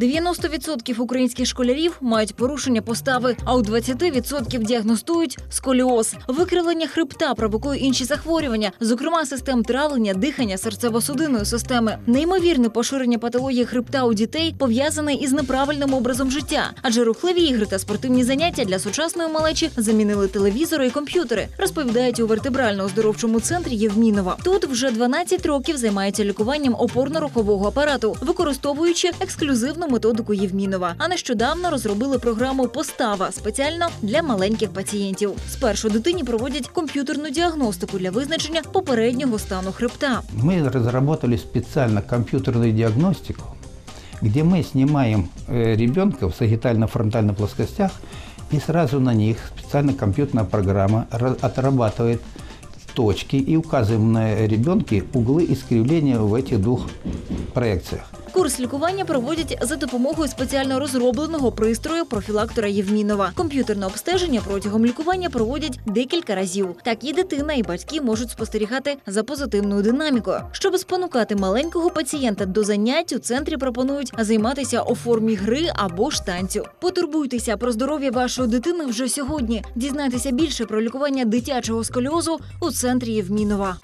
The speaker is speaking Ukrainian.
90% українських школярів мають порушення постави, а у 20% діагностують сколіоз. Викривлення хребта провокує інші захворювання, зокрема систем травлення, дихання, серцево-судинної системи. Неймовірне поширення патології хребта у дітей пов'язане із неправильним образом життя, адже рухливі ігри та спортивні заняття для сучасної малечі замінили телевізори і комп'ютери, розповідають у вертебрально-оздоровчому центрі Євмінова. Тут вже 12 років займаються лікуванням опорно-рухового апарату, використовуючи ексклюзивну методику Євмінова. А нещодавно розробили програму Постава спеціально для маленьких пацієнтів. Спершу дитині проводять комп'ютерну діагностику для визначення попереднього стану хребта. Мы разработали специально компьютерную диагностику, где мы снимаем э, ребенка в сагитально-фронтальных плоскостях, и сразу на них специально компьютерная программа ра- отрабатывает точки и указываем на ребенке углы искривления в этих двух проекциях. Курс лікування проводять за допомогою спеціально розробленого пристрою профілактора Євмінова. Комп'ютерне обстеження протягом лікування проводять декілька разів. Так і дитина, і батьки можуть спостерігати за позитивною динамікою. Щоб спонукати маленького пацієнта до занять, у центрі пропонують займатися у формі гри або ж танцю. Потурбуйтеся про здоров'я вашої дитини вже сьогодні. Дізнайтеся більше про лікування дитячого сколіозу у центрі Євмінова.